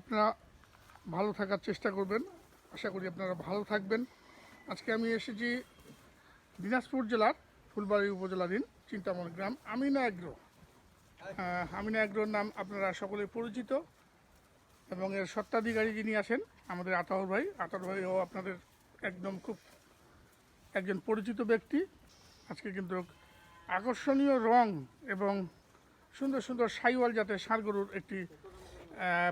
আপনারা ভালো থাকার চেষ্টা করবেন। আশা করি আপনারা ভালো থাকবেন। আজকে আমি এসেছি দিনাজপুর জেলার ফুলবাড়ি উপজেলাধীন চিন্তামণি গ্রাম আমিনা আহ, আমিনা অ্যাগ্রোর নাম আপনারা সকলে পরিচিত এবং এর সত্ত্বাধিকারী যিনি আছেন আমাদের আতাউর ভাই। আতাউর ভাইও আপনাদের একদম খুব একজন পরিচিত ব্যক্তি। আজকে কিন্তু আকর্ষণীয় রং এবং সুন্দর সুন্দর সাইওয়াল জাতের গরুর একটি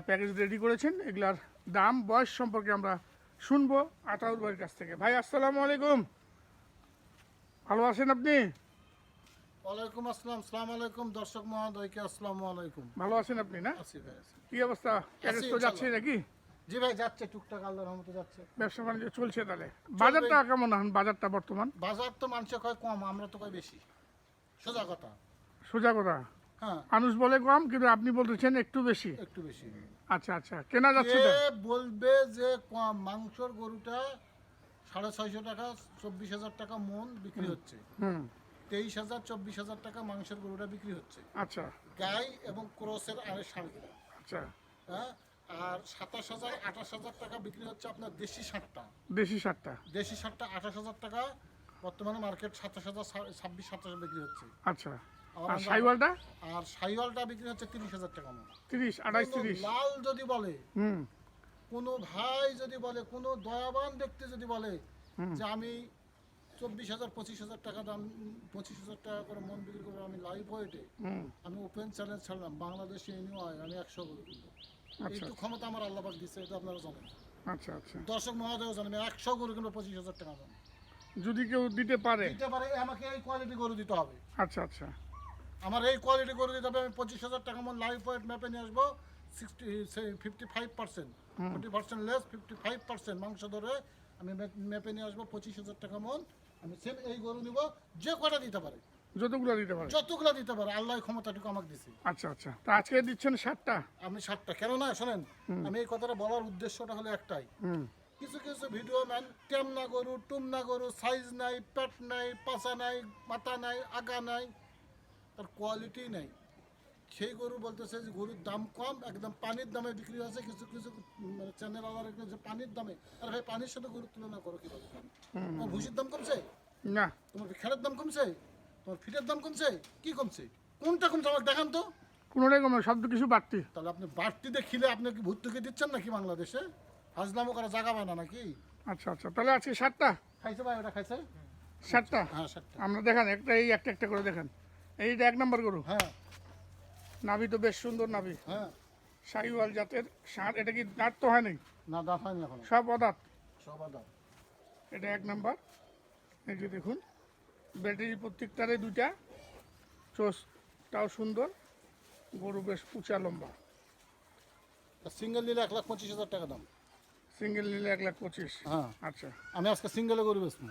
প্যাকেজ রেডি করেছেন এগুলার দাম বয়স সম্পর্কে আমরা শুনব আতাউর ভাইয়ের কাছ থেকে। ভাই আসসালামু আলাইকুম। ভালো আছেন আপনি? ওয়ালাইকুম আসসালাম সালাম আলাইকুম দর্শক মহোদয়কে আসসালামু আলাইকুম। ভালো আছেন আপনি না? আছি ভাই কি অবস্থা? প্যাকেজ তো। যাচ্ছে নাকি? জি ভাই যাচ্ছে টুকটাক আল্লাহর রহমতে যাচ্ছে। ব্যবসা বাণিজ্য চলছে তাহলে। বাজারটা কেমন এখন বাজারটা বর্তমান? বাজার তো মানুষে কয় কম আমরা তো কয় বেশি। সোজা কথা। সোজা কথা। হ্যাঁ। মানুষ বলে কম কিন্তু আপনি বলতেছেন একটু বেশি। একটু বেশি। আচ্ছা আচ্ছা কেনা যাচ্ছে বলবে যে কম মাংসর গরুটা সাড়ে ছয়শো টাকা চব্বিশ হাজার টাকা মন বিক্রি হচ্ছে। হুম। তেইশ হাজার চব্বিশ হাজার টাকা মাংসের গরুটা বিক্রি হচ্ছে। আচ্ছা। গাই এবং ক্রসের আড়ে সাড়ে আচ্ছা। হ্যাঁ? আর সাতাশ হাজার আঠাশ হাজার টাকা বিক্রি হচ্ছে আপনার দেশি ষাটটা দেশি সারটা? দেশি সারটা আঠাশ হাজার টাকা বর্তমানে মার্কেট সাতাশ হাজার ছাব্বিশ সাতাশ বিক্রি হচ্ছে। আচ্ছা। আর সাইওয়ালটা? আর সাইওয়ালটা বিক্রি হচ্ছে তিরিশ হাজার টাকা তিরিশ তিরিশ। লাল যদি বলে হুম। কোনো ভাই যদি বলে কোনো দয়াবান ব্যক্তি যদি বলে যে আমি চব্বিশ হাজার পঁচিশ হাজার টাকা দাম পঁচিশ হাজার টাকা করে মন বিক্রি করব আমি লাইভ ওয়েটে আমি ওপেন চ্যালেঞ্জ ছাড়লাম বাংলাদেশে আমি একশো করে কিনবো। আচ্ছা। ক্ষমতা আমার আল্লাহবাক দিচ্ছে এটা আপনারা জানেন। আচ্ছা আচ্ছা। দর্শক মহোদয় জানেন আমি একশো গরু কিনবো পঁচিশ হাজার টাকা দাম। যদি কেউ দিতে পারে। দিতে পারে আমাকে এই কোয়ালিটি গরু দিতে হবে। আচ্ছা আচ্ছা। আমার এই কোয়ালিটি গরু দিতে হবে আমি পঁচিশ হাজার টাকা মন লাইফ ওয়েট ম্যাপে নিয়ে আসব sixty fifty five percent fifty percent less fifty five percent মাংস ধরে আমি ম্যাপে নিয়ে আসব পঁচিশ হাজার টাকা মন আমি সেম এই গরু নিব যে কটা দিতে পারে। যতগুলো দিতে পারে। যতগুলো দিতে পারে আল্লাহ ক্ষমতাটুকু আমাকে দিছে। আচ্ছা আচ্ছা। তা আজকে দিচ্ছেন ষাটটা? আপনি ষাটটা। কেন না শোনেন আমি এই কথাটা বলার উদ্দেশ্যটা হলো একটাই। কিছু কিছু ভিডিও ম্যান টেমনা গরু টুমনা গরু সাইজ নাই পেট নাই পাছা নাই মাথা নাই আগা নাই। তার কোয়ালিটি নাই। সেই গরু বলতেছে যে গরুর দাম কম একদম পানির দামে বিক্রি হচ্ছে কিছু কিছু মানে চ্যানেল আলার যে পানির দামে। আরে ভাই পানির সাথে গরুর তুলনা করো কীভাবে? তোমার ভুসির দাম কমছে? না। তোমার খেরের দাম কমছে? তোমার ফিটের দাম কমছে? কি কমছে? কোনটা কমছে আমাকে দেখান তো। কোনোটাই কমে সব কিছু বাড়তি। তাহলে আপনি বাড়তি দেখিলে আপনি কি ভর্তুকি দিচ্ছেন নাকি বাংলাদেশে? হাজলামো করা জায়গা বানা নাকি? আচ্ছা আচ্ছা তাহলে আজকে ষাটটা খাইছে ভাই ওটা খাইছে? ষাটটা হ্যাঁ সাতটা। আমরা দেখান একটা এই একটা একটা করে দেখান। এইটা এক নম্বর গরু? হ্যাঁ। নাভি তো বেশ সুন্দর নাভি। হ্যাঁ। শাহিওয়াল জাতের ষাট এটা কি দাঁত তো হয় নাই না দাঁত হয়নি এখন। সব অদাঁত? সব দাঁত এটা এক নাম্বার। এই যে দেখুন ব্যাটারি প্রত্যেকটারে দুইটা চোষটাও সুন্দর। গরু বেশ উঁচা লম্বা। সিঙ্গেল নিলে এক লাখ পঁচিশ হাজার টাকা দাম। সিঙ্গেল নিলে এক লাখ পঁচিশ। হ্যাঁ। আচ্ছা। আমি আজকে সিঙ্গেলে গরু বেচবো।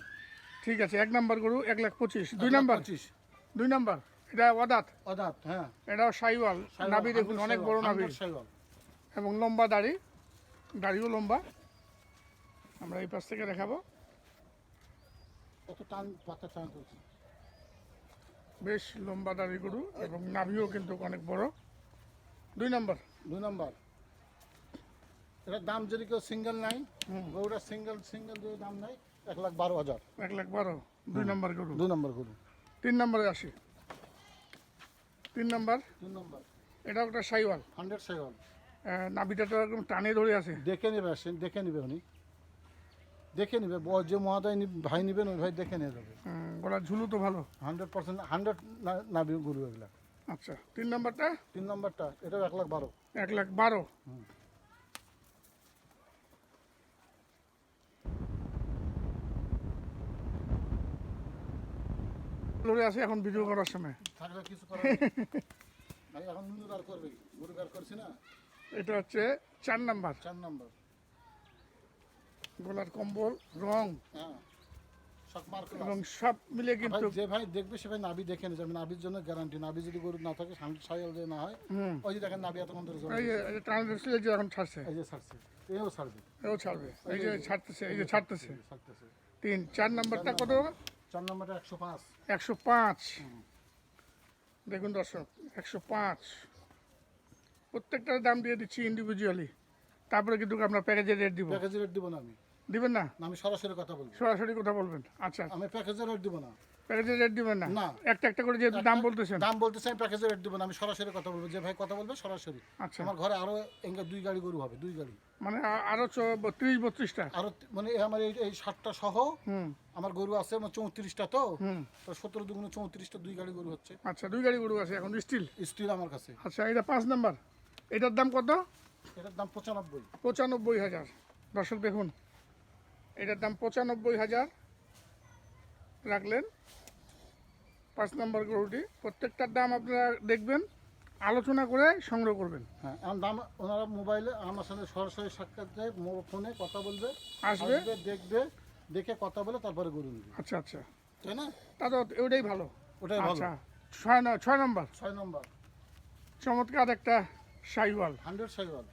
ঠিক আছে এক নাম্বার গরু এক লাখ পঁচিশ। দুই নাম্বার? পঁচিশ। দুই নাম্বার? এটা অদাঁত অদাঁত হ্যাঁ। এটাও সাইওয়াল। নাভি দেখুন অনেক বড় নাভি। এবং লম্বা দাড়ি। দাড়িও লম্বা। আমরা এই পাশ থেকে দেখাবো। কত টান পাতা টান করছে। বেশ লম্বা দাড়ি গরু এবং নাভিও কিন্তু অনেক বড়। দুই নাম্বার। দুই নম্বর। এটার দাম যদি কেউ সিঙ্গেল নাই গরুটা সিঙ্গেল সিঙ্গেল যদি দাম নাই এক লাখ বারো হাজার। এক লাখ বারো। দুই নাম্বার গরু। দুই নম্বর গরু। তিন নম্বরে আসি। তিন নাম্বার? তিন নম্বর। এটা একটা সাইওয়াল। হান্ড্রেড সাইওয়াল। নাভিটা তো একদম টানে ধরে আছে। দেখে নেবে আসেন দেখে নেবে উনি। দেখে নেবে যে মহাদায় ভাই নেবেন ওই ভাই দেখে নিয়ে যাবে। গলার ঝুলু তো ভালো। হান্ড্রেড পার্সেন্ট হান্ড্রেড নাবি গরু এগুলা। আচ্ছা তিন নাম্বারটা? তিন নম্বরটা এটাও এক লাখ বারো। এক লাখ বারো। লড়ে আছে এখন ভিডিও করার সময়। থাকলে কিছু করার ভাই এখন নুনু বার করবে গরু বার করছি না? এটা হচ্ছে চার নাম্বার। চার নম্বর। গলার কম্বল রং। হ্যাঁ এবং সব মিলে কিন্তু যে ভাই দেখবে সে ভাই নাবি দেখে নিয়ে যাবে নাবির জন্য গ্যারান্টি নাবি যদি গরু না থাকে সাইল যদি না হয় ওই যে দেখেন নাবি এতক্ষণ ধরে এই যে যে এখন ছাড়ছে। এই যে ছাড়ছে এও ছাড়বে। এও ছাড়বে। এই যে ছাড়তেছে এই যে ছাড়তেছে। ছাড়তেছে। তিন চার নাম্বারটা কত চার নম্বরটা একশো পাঁচ। একশো পাঁচ। দেখুন দর্শক একশো পাঁচ। প্রত্যেকটার দাম দিয়ে দিচ্ছি ইন্ডিভিজুয়ালি তারপরে কিন্তু আমরা প্যাকেজের রেট দিব। প্যাকেজের রেট দিব না আমি। দিবেন না? না, আমি সরাসরি কথা বলব। সরাসরি কথা বলবেন। আচ্ছা। আমি প্যাকেজের রেট দিব না। প্যাকেজের রেট দিবেন না। একটা একটা করে যেহেতু দাম বলতেছেন। দাম আমি প্যাকেজের রেট দিব না। আমি সরাসরি কথা বলব। যে ভাই কথা বলবে সরাসরি। আচ্ছা। আমার ঘরে আরও এঙ্গে দুই গাড়ি গরু হবে দুই গাড়ি। মানে আ- আরও ত্রিশ বত্রিশটা? আরও মানে আমার এই সহ হুম। আমার গরু আছে আমার চৌত্রিশটা তো। হুম। তো সতেরো দুগুণ চৌত্রিশটা দুই গাড়ি গরু হচ্ছে। আচ্ছা দুই গাড়ি গরু আছে এখন স্টিল স্টিল আমার কাছে। আচ্ছা এটা পাঁচ নাম্বার। এটার দাম কত? এটার দাম পঁচানব্বই। পঁচানব্বই হাজার। দর্শক দেখুন এটার দাম পঁচানব্বই হাজার রাখলেন। পাঁচ নম্বর গরুটি। প্রত্যেকটার দাম আপনারা দেখবেন আলোচনা করে সংগ্রহ করবেন। হ্যাঁ আমার দাম ওনারা মোবাইলে আমার সাথে সরাসরি সাক্ষাৎ দেয় ফোনে কথা বলবে। আসবে। দেখবে দেখে কথা বলে তারপরে গরু নিবে। আচ্ছা আচ্ছা। তাই না? তা তো ওইটাই ভালো। ওটাই ভালো। আচ্ছা ছয় ছয় নম্বর। ছয় নম্বর। চমৎকার একটা সাইওয়াল। হান্ড্রেড সাইওয়াল।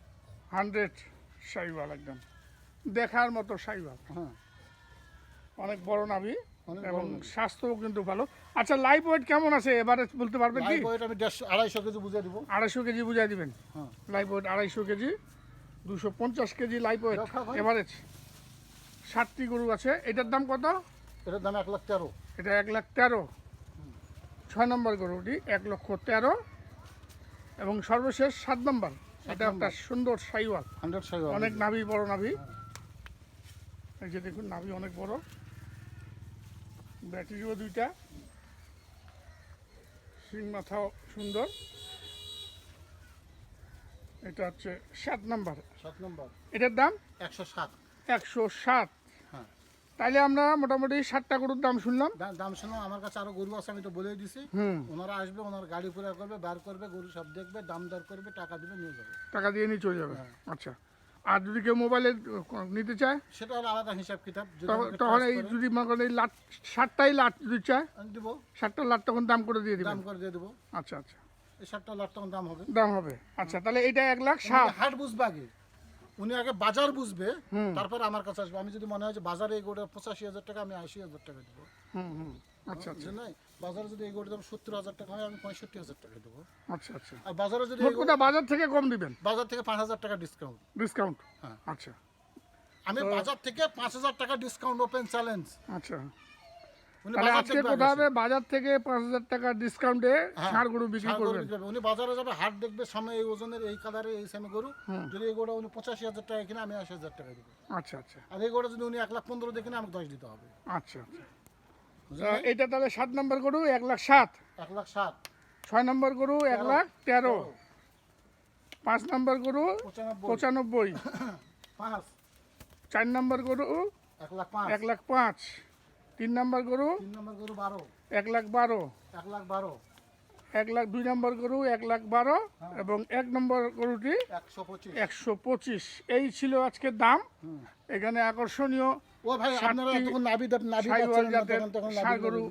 হান্ড্রেড সাইওয়াল একদম। দেখার মতো সাইওয়াল। হ্যাঁ। অনেক বড় নাভি। অনেক এবং। স্বাস্থ্যও কিন্তু ভালো। আচ্ছা লাইফ ওয়েট কেমন আছে? এবারে বলতে পারবেন কি? লাইভ ওয়েট আমি দেড়শো আড়াইশো কেজি বুঝিয়ে দিব। আড়াইশো কেজি বুঝাই দিবেন। হ্যাঁ। লাইফ ওয়েট আড়াইশো কেজি দুশো পঞ্চাশ কেজি লাইফ ওয়েট এভারেজ ষাটটি গরু আছে। এটার দাম কত? এটার দাম এক লাখ তেরো। এটা এক লাখ তেরো। ছয় নম্বর গরুটি এক লক্ষ তেরো। এবং সর্বশেষ সাত নম্বর। এটা একটা সুন্দর সাইওয়াল। অনেক নাভি বড় নাভি। এই যে দেখুন নাভি অনেক বড়। ব্যাটারিও দুইটা। সিং মাথাও সুন্দর। এটা হচ্ছে সাত নাম্বার। সাত নম্বর। এটার দাম? একশো সাত। একশো সাত। হ্যাঁ। তাইলে আমরা মোটামুটি ষাটটা গরুর দাম শুনলাম। দাম শুনলাম আমার কাছে আরও গরু আছে আমি তো বলেই দিছি। হুম। ওনারা আসবে ওনার গাড়ি পুরা করবে বার করবে গরু সব দেখবে দাম দর করবে টাকা দিবে নিয়ে যাবে। টাকা দিয়ে নিয়ে চলে যাবে। আচ্ছা। আর যদি কেউ মোবাইলে নিতে চায় সেটা হলো আলাদা হিসাব কিতাব তখন এই যদি মনে করেন এই লাট ষাটটাই লাট যদি চায় আমি দিব। ষাটটা লাট তখন দাম করে দিয়ে দিবেন। দাম করে দিয়ে দেবো। আচ্ছা আচ্ছা। এই সাতটা লাখ তখন দাম হবে। দাম হবে। আচ্ছা তাহলে এটা এক লাখ সাত। হাট বুঝবে আগে। উনি আগে বাজার বুঝবে। তারপরে আমার কাছে আসবে। আমি যদি মনে হয় যে বাজারে এই গোটা পঁচাশি হাজার টাকা আমি আশি হাজার টাকা দেবো। হুম হুম। আচ্ছা আচ্ছা। নাই বাজারে যদি এই দাম সত্তর হাজার টাকা হয় আমি পঁয়ষট্টি হাজার টাকা দেবো। আচ্ছা আচ্ছা। আর বাজারে যদি কথা বাজার থেকে কম দিবেন? বাজার থেকে পাঁচ হাজার টাকা ডিসকাউন্ট ডিসকাউন্ট হ্যাঁ। আচ্ছা। আমি বাজার থেকে পাঁচ হাজার টাকা ডিসকাউন্ট ওপেন চ্যালেঞ্জ আচ্ছা। তাহলে বাজার আজকে কোথা হবে? বাজার থেকে পাঁচ হাজার টাকা ডিসকাউন্টে হ্যাঁ, ষাঁড় গরু বিক্রি করবেন। উনি বাজারে যাবে হাট দেখবে সামনে এই ওজনের এই কালারে এই সেমে গরু। যদি এই গোটা উনি পঁচাশি হাজার টাকা কিনে আমি আশি হাজার টাকা দেবো। আচ্ছা আচ্ছা। আর এই গোটা যদি উনি এক লাখ পনেরো দেখে আমাকে দশ দিতে হবে। আচ্ছা আচ্ছা। এটা তাহলে সাত নম্বর গরু এক লাখ সাত। এক লাখ সাত। ছয় নম্বর গরু এক লাখ তেরো। পাঁচ নম্বর গরু পঁচানব্বই। পাঁচ। চার নম্বর গরু এক লাখ পাঁচ। এক লাখ পাঁচ। তিন নম্বর গরু তিন নম্বর গরু বারো। এক লাখ বারো। এক লাখ বারো। এক লাখ দুই নম্বর গরু এক লাখ বারো এবং এক নম্বর গরুটি একশো পঁচিশ। এই ছিল আজকে দাম। এখানে আকর্ষণীয় গরু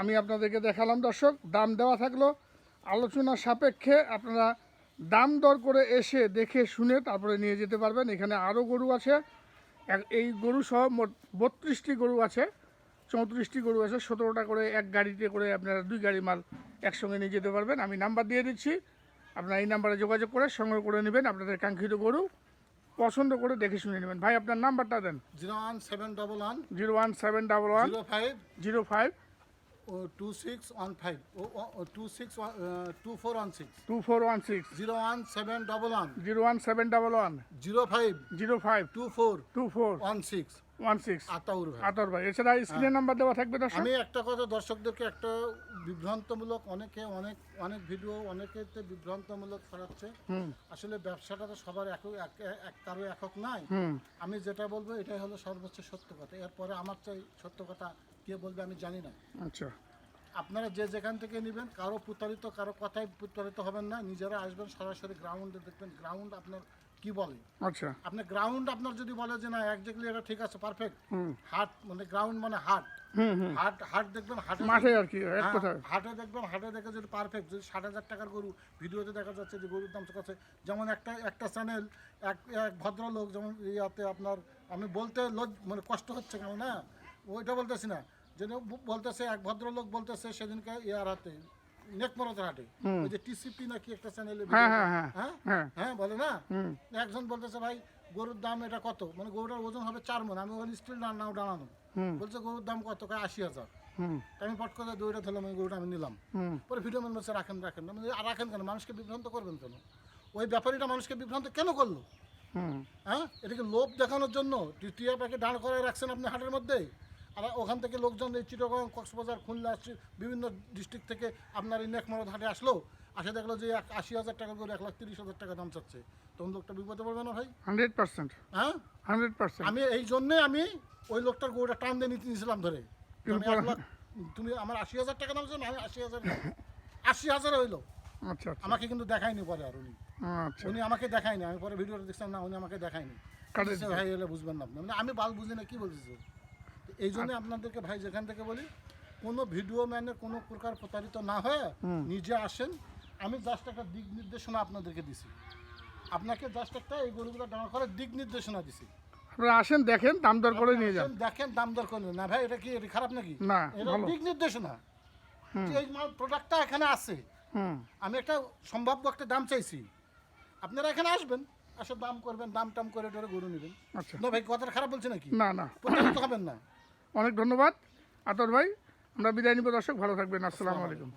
আমি আপনাদেরকে দেখালাম দর্শক। দাম দেওয়া থাকল। আলোচনা সাপেক্ষে আপনারা দাম দর করে এসে দেখে শুনে তারপরে নিয়ে যেতে পারবেন। এখানে আরও গরু আছে। এই গরু সহ মোট বত্রিশটি গরু আছে। চৌত্রিশটি গরু আছে সতেরোটা করে এক গাড়িতে করে আপনারা দুই গাড়ি মাল একসঙ্গে নিয়ে যেতে পারবেন। আমি নাম্বার দিয়ে দিচ্ছি আপনারা এই নাম্বারে যোগাযোগ করে সংগ্রহ করে নেবেন আপনাদের কাঙ্ক্ষিত গরু। পছন্দ করে দেখে শুনে নেবেন। ভাই আপনার নাম্বারটা দেন। Zero one seven double one zero one seven double one zero five zero five o two six one five o two six two four one six. Two four one six. Zero one seven double one zero one seven double one. Zero five zero five. Two four two four. One six. One six. Ataur ভাই। আতর ভাই এছাড়া স্ক্রিনের number দেওয়া থাকবে দর্শক? আমি একটা কথা দর্শকদেরকে একটা বিভ্রান্তমূলক অনেকে অনেক অনেক ভিডিও অনেকেতে বিভ্রান্তমূলক ছড়াচ্ছে। আসলে ব্যবসাটা তো সবার এক এক- এক কারও একক নাই। আমি যেটা বলব এটাই হলো সর্বোচ্চ সত্য কথা। এরপরে আমার চাই সত্য কথা কে বলবে আমি জানি না। আচ্ছা। আপনারা যে যেখান থেকে নেবেন কারও প্রতারিত কারও কথায় প্রতারিত হবেন না। নিজেরা আসবেন সরাসরি গ্রাউন্ডে দেখবেন। গ্রাউন্ড আপনার কি বলে? আচ্ছা। আপনি গ্রাউন্ড আপনার যদি বলে যে না একজাক্টলি এটা ঠিক আছে পারফেক্ট হাট মানে গ্রাউন্ড মানে হাট হাট হাট দেখবেন হাটে মাঠে আর কি এক হ্যাঁ, হাটে দেখবেন হাটে দেখে যদি পারফেক্ট যদি ষাট হাজার টাকার গরু ভিডিওতে দেখা যাচ্ছে যে গরুর দাম আছে যেমন একটা একটা চ্যানেল এক এক ভদ্রলোক যেমন ইয়াতে আপনার আমি বলতে লজ মানে কষ্ট হচ্ছে কেন না? ওইটা বলতেছি না। যেন বলতেছে এক ভদ্রলোক বলতেছে সেদিনকে ইয়ার হাতে। নেকমরতের হাটে। ওই যে টিসিপি নাকি একটা চ্যানেলে হ্যাঁ হ্যাঁ হ্যাঁ বলে না? একজন বলতেছে ভাই গরুর দাম এটা কত? মানে গরুটার ওজন হবে চার মন। আমি ওখানে স্টিল নাও দাঁড়ানো বলছে গরুর দাম কত? কয় আশি হাজার। আমি পট করে দইটা ধরলাম ওই গরুটা আমি নিলাম। পরে ভিডিও ম্যান বলছে রাখেন রাখেন। আমি বলি, আর রাখেন কেন? মানুষকে বিভ্রান্ত করবেন কেন? ওই ব্যাপারীটা মানুষকে বিভ্রান্ত কেন করল? হ্যাঁ? এটাকে লোভ দেখানোর জন্য টিয়া প্যাকে দাঁড় করায় রাখছেন আপনি হাটের মধ্যে আর ওখান থেকে লোকজন এই চিটগং কক্সবাজার খুলনা বিভিন্ন ডিস্ট্রিক্ট থেকে আপনার এই নেকমরদ হাটে আসলো আসে দেখল যে এক আশি হাজার টাকা করে এক লাখ তিরিশ হাজার টাকা দাম চাচ্ছে। তখন লোকটা বিপদে পড়বে না ভাই? Hundred percent. হ্যাঁ? Hundred percent. আমি এই জন্যে আমি ওই লোকটার গরুটা টান দিয়ে নিতে নিয়েছিলাম ধরে। এক লাখ- তুমি আমার আশি হাজার টাকা দাম আমি আশি হাজার আশি হাজার হইল। আচ্ছা আচ্ছা। আমাকে কিন্তু দেখায়নি পরে আর উনি। আচ্ছা। উনি আমাকে দেখায়নি আমি পরে ভিডিওটা দেখছিলাম না উনি আমাকে দেখায়নি। ভাই এলে বুঝবেন না আপনি। আমি বাল বুঝি না কি বলছিস? এই জন্য আপনাদেরকে ভাই যেখান থেকে বলি কোনো ভিডিও ম্যানের কোনো প্রকার প্রতারিত না হয়ে নিজে আসেন। আমি জাস্ট একটা দিক নির্দেশনা আপনাদেরকে দিছি। আপনাকে জাস্ট একটা এই গরুগুলো দাঁড় করার দিক নির্দেশনা দিছি। আপনারা আসেন দেখেন দাম দর করে নিয়ে যান। দেখেন দাম দর করে না ভাই এটা কি এটা খারাপ নাকি? না এটা দিক নির্দেশনা। এই মাল প্রোডাক্টটা এখানে আছে আমি একটা সম্ভাব্য একটা দাম চাইছি। আপনারা এখানে আসবেন আসে দাম করবেন দাম টাম করে ধরে গরু নেবেন। আচ্ছা। না ভাই কথাটা খারাপ বলছে নাকি? না না। প্রতারিত হবেন না। অনেক ধন্যবাদ। আতর ভাই আমরা বিদায় নিব। দর্শক ভালো থাকবেন। আসসালামু আলাইকুম।